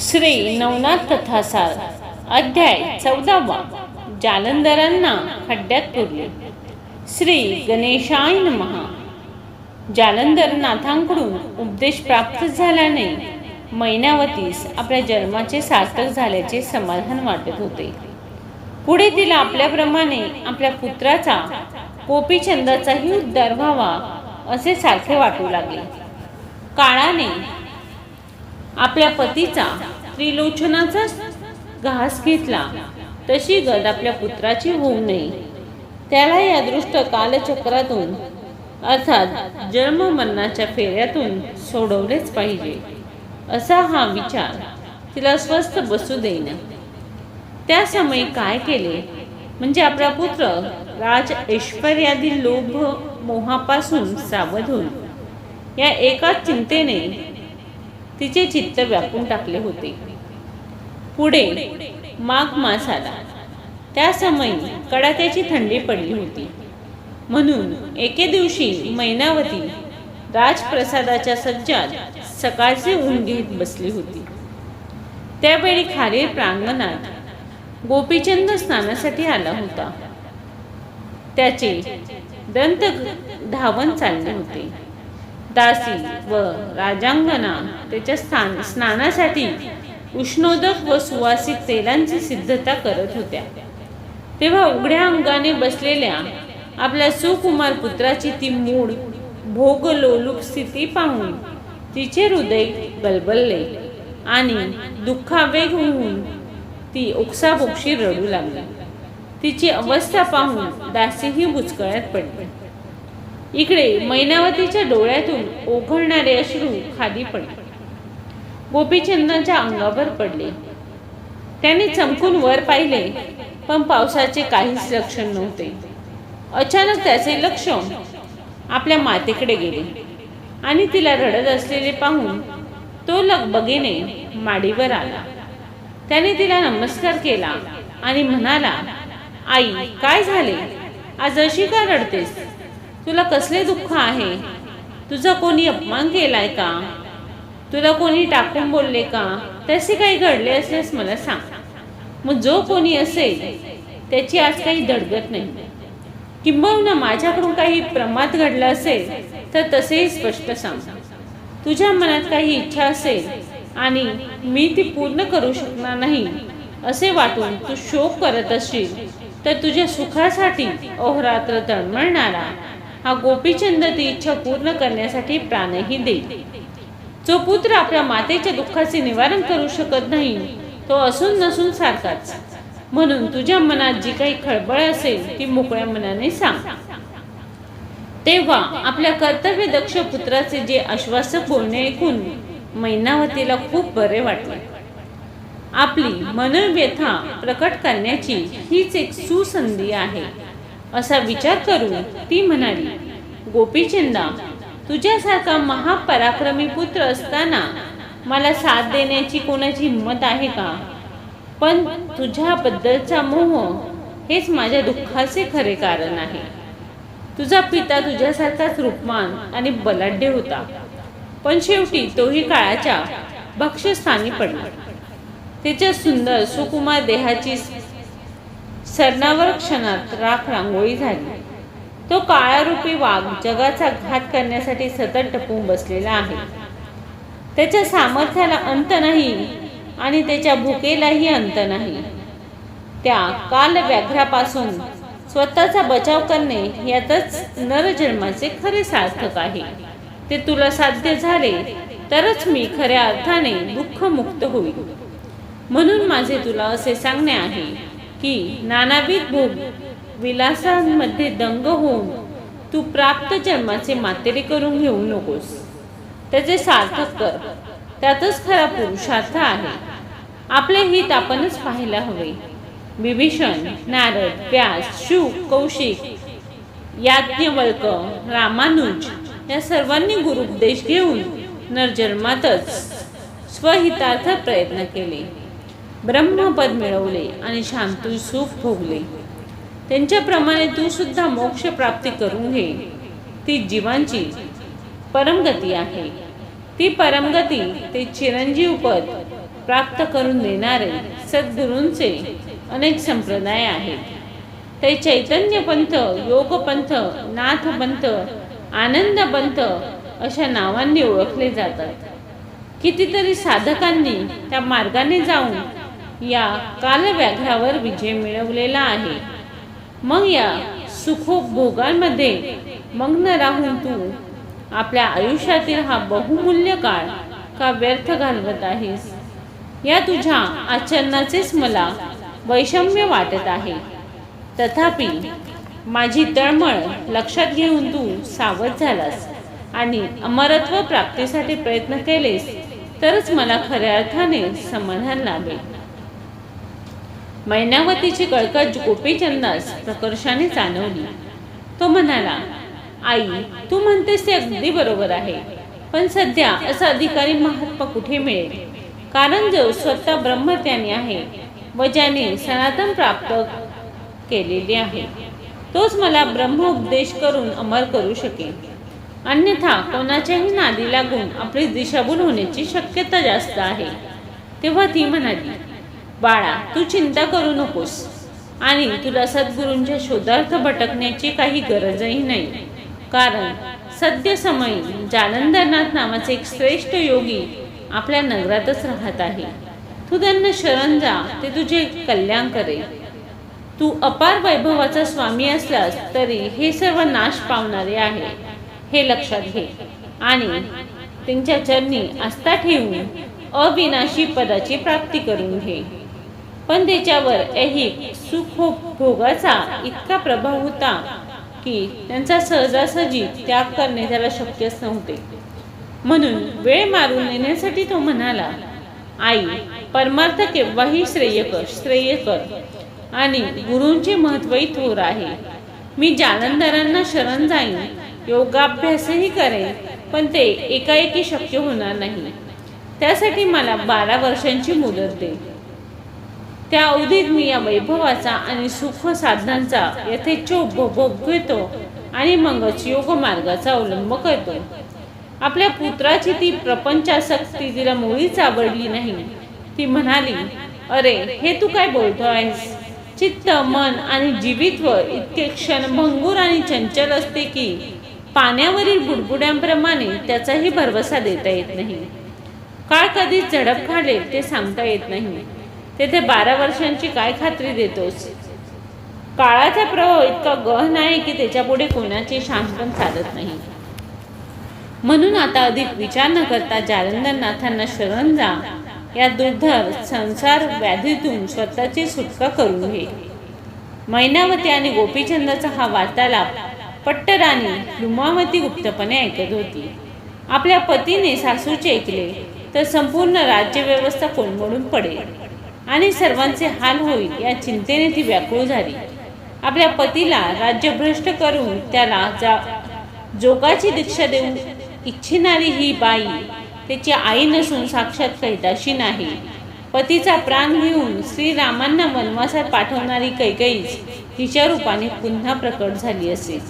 श्री नवनाथ कथासार अध्याय चौदावा जालंधरांना खड्ड्यात पुरले. श्री गणेशाय नमहा जालंधर नाथांकडून उपदेश प्राप्त झाल्याने मैनावतीस आपल्या जन्माचे सार्थक झाल्याचे समाधान वाटत होते. पुढे तिला आपल्याप्रमाणे आपल्या पुत्राचा गोपीचंदाचाही उद्धार व्हावा असे सारखे वाटू लागले. काळाने आपल्या पतीचा त्रिलोचनाचा घास घेतला. तशी गद आपल्या पुत्राची होऊ नये. त्याला या दृष्ट कालचक्रातून अर्थात जन्म मरणाच्या फेऱ्यातून सोडवलेच पाहिजे. असा हा विचार तिला स्वस्थ बसू देईना. त्या समयी काय केले? म्हणजे आपला पुत्र राज ऐश्वर्यादी लोभ मोहापासून सावध होईल या एकाच चिंतेने तिचे चित्त व्यापून टाकले होते. पुढे माघ मास आला. त्या समयी कडाक्याची थंडी पडली होती. म्हणून एके दिवशी मैनावती राजप्रसादाच्या सज्जात सकाळचे ऊन घेत बसली होती. त्यावेळी खालील प्रांगणात गोपीचंद स्नानासाठी आला होता. त्याचे दंत धावन चालले होते. दासी व राजांगणा त्याच्या स्थान स्नानासाठी उष्णोदक व सुवासिक तेलांची सिद्धता करत होत्या. तेव्हा उघड्या अंगाने बसलेल्या आपल्या सुकुमार पुत्राची ती मूळ भोग लोलुप स्थिती पाहून तिचे हृदय गलबलले आणि दुःखावेग होऊन ती ओक्साबोक्षी रडू लागली. तिची अवस्था पाहून दासीही बुचकळ्यात पडली. इकडे मैनावतीच्या डोळ्यातून ओघळणारे अश्रू खाली पडले. गोपीचंदांच्या अंगावर पडले. त्याने चमकून वर पाहिले पण पावसाचे काहीच लक्षण नव्हते. अचानक त्याचे लक्ष आपल्या मातेकडे गेले आणि तिला रडत असलेले पाहून तो लगबगेने माडीवर आला. त्याने तिला नमस्कार केला आणि म्हणाला आई काय झाले? आज अशी का रडतेस? तुला कसले दुःख आहे? तुझा कोणी अपमान केलाय का? तुला कोणी टाकून बोलले का? तसे काही घडले असल्यास मला सांग. मग जो कोणी असेल त्याची आज काही धडगत नाही. किंबहुना माझ्याकडून काही प्रमाद घडला असेल तर तसेही स्पष्ट सांग. तुझ्या मनात काही इच्छा असेल आणि मी ती पूर्ण करू शकणार नाही असे वाटून तू शोक करत असशील तर तुझ्या सुखासाठी अहोरात्र तळमळणारा हा गोपीचंद ती इच्छा पूर्ण करण्यासाठी प्राणही देईल. जो पुत्र आपल्या मातेच्या दुःखाचे निवारण करू शकत नाही तो असून नसून सारखाच. म्हणून तुझ्या मनात जी काही खळबळ असेल ती मोकळ्या मनाने सांग. तेव्हा आपल्या कर्तव्य दक्ष पुत्राचे जे आश्वासक बोलणे ऐकून मैनावतीला खूप बरे वाटले. आपली मनोव्यथा प्रकट करण्याची हीच एक सुसंधी आहे असा विचार करून ती म्हणाली गोपीचंदा तुझ्यासारखा महापराक्रमी पुत्र असताना मला साथ देण्याची कोणाची हिंमत आहे का? पण तुझ्याबद्दलचा मोह हेच माझ्या दुःखाचे खरे कारण आहे. तुझा पिता तुझ्यासारखाच रूपमान आणि बलाढ्य होता. पण शेवटी तोही काळाच्या भक्षस्थानी पडला. त्याच्या सुंदर सुकुमार देहाची सरणावर क्षणात राख रांगोळी झाली. तो काळारूपी वाघ जगाचा घात करण्यासाठी सतत टपून बसलेला आहे. त्याच्या सामर्थ्याला अंत नाही आणि त्याच्या भुकेलाही अंत नाही. त्या काल व्याघ्रापासून स्वतःचा बचाव करणे यातच नरजन्माचे खरे सार्थक आहे. ते तुला साध्य झाले तरच मी खऱ्या अर्थाने दुःखमुक्त होईल. म्हणून माझे तुला असे सांगणे आहे की नानाविध भोग विलासांमध्ये दंग होऊन तू प्राप्त जन्माचे मातेरे करून घेऊ नकोस. त्याचे सार्थक कर. त्यातच खरा पुरुषार्थ आहे. आपले हित आपणच पाहायला हवे. विभीषण नारद व्यास शुक कौशिक याज्ञवल्क रामानुज या सर्वांनी गुरुपदेश घेऊन नरजन्मातच स्वहितार्थ प्रयत्न केले. ब्रह्मपद मिळवले आणि शांतू सुख भोगले. त्यांच्याप्रमाणे तू सुद्धा मोक्ष प्राप्ती करून घे. ती जीवांची परमगती आहे. ती परमगती ते चिरंजीव पद प्राप्त करून देणारे सद्गुरूंचे अनेक संप्रदाय आहेत. ते चैतन्य पंथ योग पंथ नाथ पंथ आनंद पंथ अशा नावांनी ओळखले जातात. कितीतरी साधकांनी त्या मार्गाने जाऊन या कालव्याघ्रावर विजय मिळवलेला आहे. मग या सुखोपभोगांमध्ये मग्न राहून तू आपल्या आयुष्यातील हा बहुमूल्य काळ का व्यर्थ घालवत आहेस? या तुझ्या आचरणाचेच मला वैषम्य वाटत आहे. तथापि माझी तळमळ लक्षात घेऊन तू सावध झालास आणि अमरत्व प्राप्तीसाठी प्रयत्न केलेस तरच मला खऱ्या अर्थाने समाधान लाभेल. मैनावतीची कळकट गोपीचंदास प्रकर्षाने जाणवली. तो म्हणाला आई तू म्हणतेस ते अगदी बरोबर आहे पण सध्या असा अधिकारी महात्मा कुठे मिळेल? कारण जो स्वतः ब्रह्मज्ञानी आहे व ज्याने सनातन प्राप्त केलेले आहे तोच मला ब्रह्म उपदेश करून अमर करू शकेल. अन्यथा कोणाच्याही नादी लागून आपली दिशाभूल होण्याची शक्यता जास्त आहे. तेव्हा ती म्हणाली बाळा तू चिंता करू नकोस. आणि तुला सद्गुरूंच्या शोधार्थ भटकण्याची काही गरजही नाही. कारण सद्य समयी जालंधरनाथ नावाचे एक श्रेष्ठ योगी आपल्या नगरातच राहत आहे. तू त्यांना शरण जा ते तुझे कल्याण करेल. तू अपार वैभवाचा स्वामी असलास तरी हे सर्व नाश पावणारे आहे हे लक्षात घे. आणि त्यांच्या चरणी आस्था ठेवून अविनाशी पदाची प्राप्ती करून घे. पण त्याच्यावर ऐहिक सुख भोगाचा इतका प्रभाव होता की त्यांचा सहजासहजी त्याग करणे त्याला शक्यच नव्हते. म्हणून वेळ मारून नेण्यासाठी तो म्हणाला आई परमार्थ केव्हाही श्रेयकर श्रेयकर आणि गुरूंचे महत्वही थोर आहे. मी जालंधरांना शरण जाईन योगाभ्यासही करेन पण ते एकाएकी शक्य होणार नाही. त्यासाठी मला बारा वर्षांची मुदत दे. त्या अवधीत मी या वैभवाचा आणि सुख साधनांचा यथेच्छ उपभोग घेतो आणि मगच योग मार्गाचा अवलंब करतो. आपल्या पुत्राची ती प्रपंचासक्ती तिला मुळीच आवडली नाही. ती म्हणाली अरे हे तू काय बोलतो आहेस? चित्त मन आणि जीवित्व इतके क्षण भंगूर आणि चंचल असते की पाण्यावरील बुडबुड्यांप्रमाणे त्याचाही भरवसा देता येत नाही. काळ कधीच झडप घालेल ते सांगता येत नाही. तेथे बारा वर्षांची काय खात्री देतोस? काळाचा प्रभाव इतका गहन आहे की त्याच्यापुढे कोणाचे शान पण चालत नाही. म्हणून आता अधिक विचार न करता जालंधरनाथांना शरण जा. या दुर्धर संसार व्याधीतून स्वतःची सुटका करू घे मैनावती आणि गोपीचंदाचा हा वार्तालाप पट्टराणी लुमावती गुप्तपणे ऐकत होती. आपल्या पतीने सासूचे ऐकले तर संपूर्ण राज्यव्यवस्था कोलमडून पडेल. आणि सर्वांचे हाल होईल या चिंतेने ती व्याकुळ झाली. आपल्या पतीला राज्यभ्रष्ट करून त्याला जा जोगाची दीक्षा देऊ इच्छिणारी ही बाई त्याची आई नसून साक्षात कैदाशी नाही. पतीचा प्राण घेऊन श्रीरामांना वनवासात पाठवणारी कैकईच तिच्या रूपाने पुन्हा प्रकट झाली असेल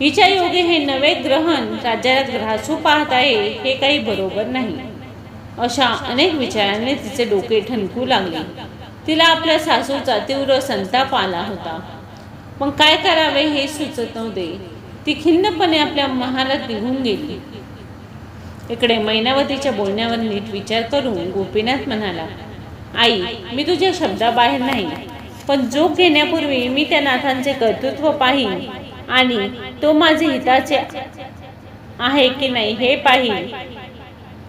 हिच्या योगे हे नवे ग्रहण राज्याला ग्रासू पाहत आहे हे काही बरोबर नाही. अशा अनेक विचारांनी तिचे डोके ठणकू लागले. तिला आपल्या सासूचा तीव्र संताप आला होता. पण काय करावे हे सुचत नव्हते. ती खिन्नपणे आपल्या महालात निघून गेली. इकडे मैनावतीच्या बोलण्यावर नीट विचार करून गोपीनाथ म्हणाला आई मी तुझ्या शब्दाबाहेर नाही पण जोग घेण्यापूर्वी मी त्या नाथांचे कर्तृत्व पाहिन आणि तो माझे हिताचे आहे की नाही हे पाहिन.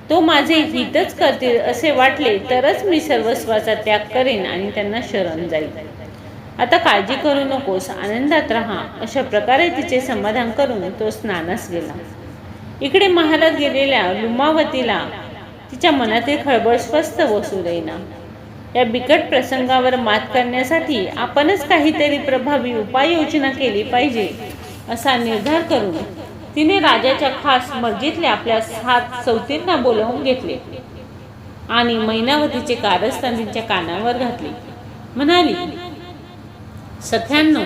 तो माझे हितच करतील असे वाटले तरच मी सर्वस्वाचा त्याग करेन आणि त्यांना शरण जाईल. आता काळजी करू नकोस आनंदात राहा. अशा प्रकारे तिचे समाधान करून तो स्नानास गेला. इकडे महालात गेलेल्या लुमावतीला तिच्या मनातील खळबळ स्वस्थ बसू देईना. या बिकट प्रसंगावर मात करण्यासाठी आपणच काहीतरी प्रभावी उपाययोजना केली पाहिजे असा निर्धार करून तिने राजाच्या खास मस्जिदले आपल्या सात चौथींना बोलावून घेतले आणि मैनावतीचे कारस्थान तिच्या कानावर घातले. म्हणाली सख्यांनो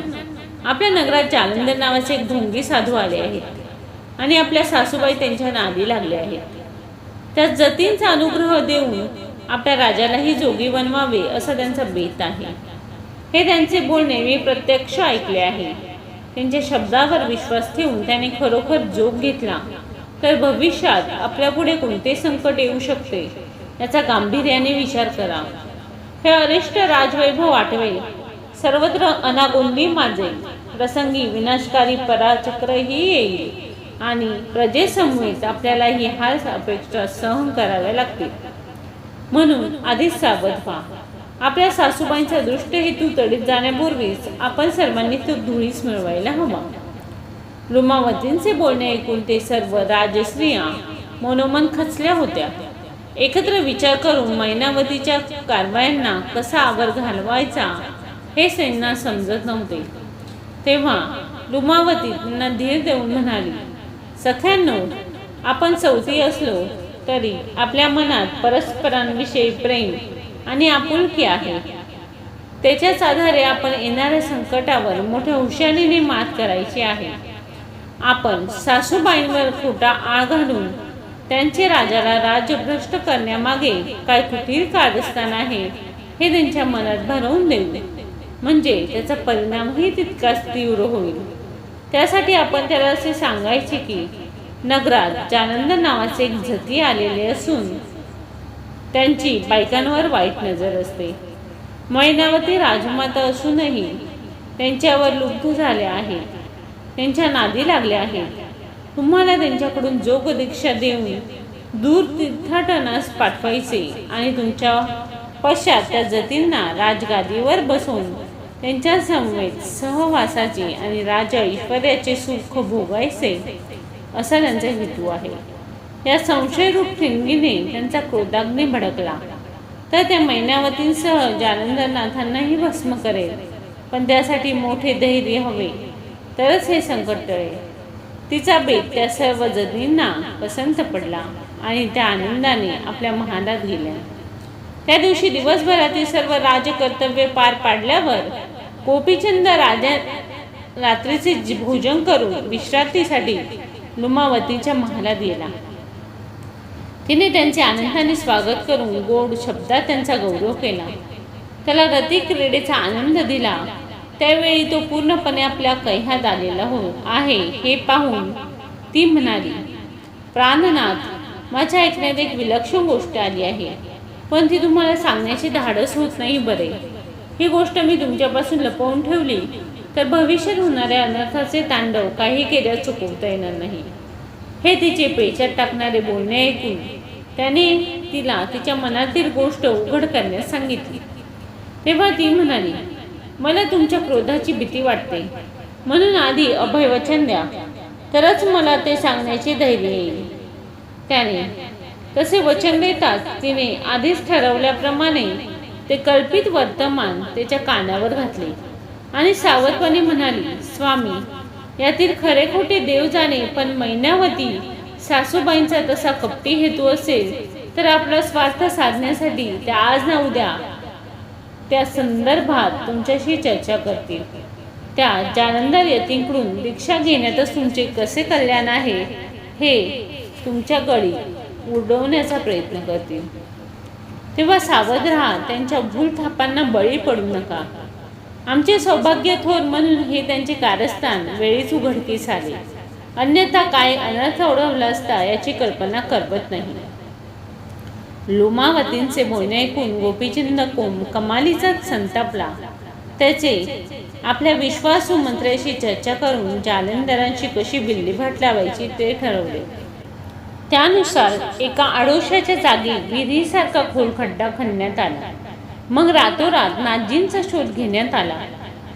आपल्या नगरात जालंधर नावाचे एक ढोंगी साधू आले आहेत आणि आपल्या सासूबाई त्यांच्या नादी लागले आहेत. त्या जतींचा अनुग्रह देऊन आपल्या राजालाही जोगी बनवावे असा त्यांचा बेत आहे. हे त्यांचे बोलणे मी प्रत्यक्ष ऐकले आहे. त्यांच्या शब्दावर विश्वास ठेवून त्याने खरोखर जोग घेतला. तर भविष्यात आपल्यापुढे कोणते संकट येऊ शकते याचा गांभीर्याने विचार करा. हे अरिष्ट राजवैभव आठवे सर्वत्र अनागोंदी माझे प्रसंगी विनाशकारी पराचक्रही येईल. आणि प्रजेसमवेत आपल्याला ही हाल अपेक्षा सहन कराव्या लागतील. म्हणून आधीच सावध व्हा. आपल्या सासूबाईंचा दृष्ट हेतू तडीत जाण्यापूर्वीच आपण सर्वांनी तो धुळीस मिळवायला हवा. रुमावतींचे बोलणे ऐकून ते सर्व राजस्त्रिया मनोमन खचल्या होत्या. एकत्र विचार करून मैनावतीच्या कारवायांना कसा आवर घालवायचा हे त्यांना समजत नव्हते. तेव्हा रुमावतींना धीर देऊन म्हणाली सख्यांनो आपण चौथी असलो तरी आपल्या मनात परस्परांविषयी प्रेम आणि आपुलकी आहे. त्याच्याच आधारे आपण येणाऱ्या संकटावर मोठ्या हुशारीने मात करायची आहे. आपण सासूबाईंवर खोटा आळ घालून त्यांचे राजाला राज्यभ्रष्ट करण्यामागे काय कुठील कारस्थान आहे हे त्यांच्या मनात भरवून देऊ. म्हणजे त्याचा परिणामही तितकाच तीव्र होईल. त्यासाठी आपण त्याला असे सांगायचे की नगरात जानंद नावाचे एक झती आलेले असून त्यांची बायकांवर वाईट नजर असते. मैनावती राजमाता असूनही त्यांच्यावर लुब्ध झाल्या आहेत त्यांच्या नादी लागल्या आहेत तुम्हाला त्यांच्याकडून जोग दीक्षा देऊन दूर तीर्थाटनास पाठवायचे आणि तुमच्या पश्चात त्या जतींना राजगादीवर बसवून त्यांच्या समवेत सहवासाचे आणि राजा ऐश्वर्याचे सुख भोगायचे असा त्यांचा हेतू आहे. या संशयरूप ठिणगीने त्यांचा क्रोधाग्नी भडकला. तर त्या मैनावतींसह जालंधरनाथांनाही भस्म करेल. पण त्यासाठी मोठे धैर्य हवे. तरच हे संकट टळेल. तिचा बेत त्या सर्व जनींना पसंत पडला आणि त्या आनंदाने आपल्या महालात गेल्या. त्या दिवशी दिवसभरातील सर्व राजकर्तव्य पार पाडल्यावर गोपीचंद राजा रात्रीचे भोजन करून विश्रांतीसाठी लुमावतीच्या महालात गेला. तिने त्यांचे आनंदाने स्वागत करून गोड शब्दात त्यांचा गौरव केला. त्याला रती क्रीडेचा आनंद दिला. त्यावेळी तो पूर्णपणे आपल्या कैह्यात आलेला हो आहे हे पाहून ती म्हणाली प्राणनाथ माझ्या ऐकण्यात एक विलक्षण गोष्ट आली आहे. पण ती तुम्हाला सांगण्याची धाडस होत नाही बरे. ही गोष्ट मी तुमच्यापासून लपवून ठेवली तर भविष्यात होणाऱ्या अनर्थाचे तांडव काही केल्या चुकवता येणार नाही. हे तिचे पेचात टाकणारे बोलणे ऐकून त्याने तिला तिच्या मनातील गोष्ट उघड करण्यास सांगितली. तेव्हा ती म्हणाली मला तुमच्या क्रोधाची भीती वाटते. म्हणून आधी अभयवचन द्या. तरच मला ते सांगण्याचे धैर्य येईल. त्याने तसे वचन देताच तिने आधीच ठरवल्याप्रमाणे ते कल्पित वर्तमान त्याच्या कानावर घातले आणि सावधपणे म्हणाली स्वामी यातील खरे खोटे देव जाणे पण मैनावती सासूबाईंचा तसा कपटी हेतू असेल तर आपला स्वार्थ साधण्यासाठी त्या आज ना उद्या त्या संदर्भात तुमच्याशी चर्चा करतील. त्या जालंधर यतींकडून दीक्षा घेण्यातच तुमचे कसे कल्याण आहे हे तुमच्या गळी उडवण्याचा प्रयत्न करतील. तेव्हा सावध राहा त्यांच्या भूल थापांना बळी पडू नका. आमचे सौभाग्य थोर म्हणून हे त्यांचे कारस्थान वेळीच उघडकीस आले. अन्यथा काय अनर्थ ओढवला असता याची कल्पना करवत नाही. लोमावतींचे बोलणे ऐकून गोपीचंद कोम कमालीचाच संतापला. त्याचे आपल्या विश्वासू मंत्र्याशी चर्चा करून जालंधरांची कशी बिल्लीभाट लावायची ते ठरवले. त्यानुसार एका आडोशाच्या जागी विहिरीसारखा खोल खड्डा खणण्यात आला. मग रातोरात नाजींचा शोध घेण्यात आला.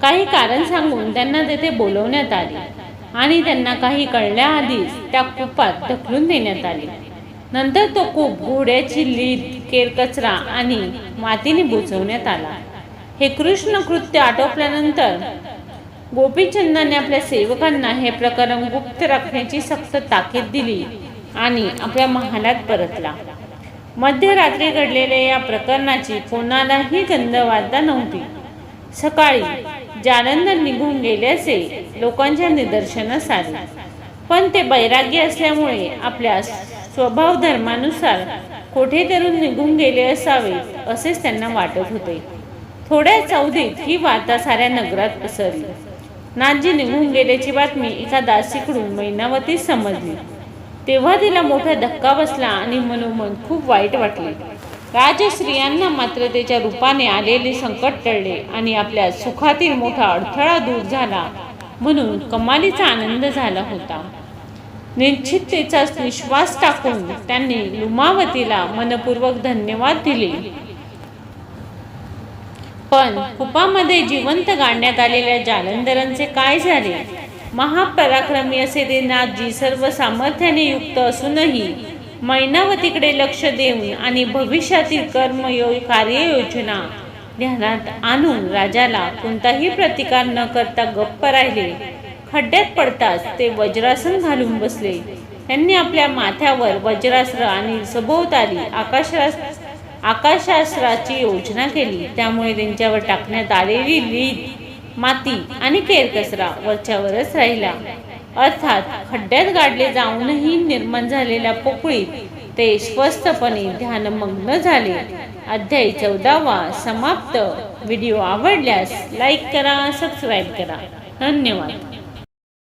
काही कारण सांगून त्यांना तेथे बोलवण्यात आले. आणि त्यांना काही कळल्याआधीच त्या कूपात ढकलून देण्यात आले. नंतर तो कूप घोड्याची लीद केरकचरा आणि मातीने बुजवण्यात आला. हे कृष्ण कृत्य आटोपल्यानंतर गोपीचंदाने आपल्या सेवकांना हे प्रकरण गुप्त राखण्याची सक्त ताकीद दिली आणि आपल्या महालात परतला. मध्यरात्री घडलेल्या या प्रकरणाची कोणालाही गंधवार्ता नव्हती. सकाळी जानंद निघून गेले असे लोकांच्या निदर्शनास आले. पण ते बैराग्य असल्यामुळे आपल्या स्वभाव धर्मानुसार कोठेतरून निघून गेले असावे असेच त्यांना वाटत होते. थोड्या चौधीत ही वार्ता साऱ्या नगरात पसरली. नाथजी निघून गेल्याची बातमी एका दासीकडून मैनावती समजली. तेव्हा तिला मोठा धक्का बसला आणि मनोमन खूप वाईट वाटले. राजस्त्रियांना मात्र त्याच्या रूपाने आलेले संकट टळले आणि आपल्या सुखातील मोठा अडथळा दूर झाला म्हणून कमालीचा आनंद झाला होता. निश्चिततेचा विश्वास टाकून त्यांनी लुमावतीला मनपूर्वक धन्यवाद दिले. पण कुपामध्ये जिवंत गाडण्यात आलेल्या जालंधरांचे काय झाले? महापराक्रमी असे देनाथजी सर्व सामर्थ्याने युक्त असूनही मैनावतीकडे लक्ष देऊन आणि भविष्यातील कर्मयो कार्ययोजना ध्यानात आणून राजाला कोणताही प्रतिकार न करता गप्प राहिले. खड्ड्यात पडताच ते वज्रासन घालून बसले. त्यांनी आपल्या माथ्यावर वज्रास्त्र आणि सभोवताली आकाशास आकाशास्त्राची योजना केली. त्यामुळे त्यांच्यावर टाकण्यात आलेली लीद माती आणि केरकचरा वरच्यावरच राहिला. अर्थात खड्ड्यात गाडले जाऊनही निर्माण झालेल्या पोकळीत ते स्वस्तपणे ध्यानमग्न झाले. अध्याय चौदावा समाप्त. व्हिडिओ आवडल्यास लाईक करा सबस्क्राईब करा. धन्यवाद.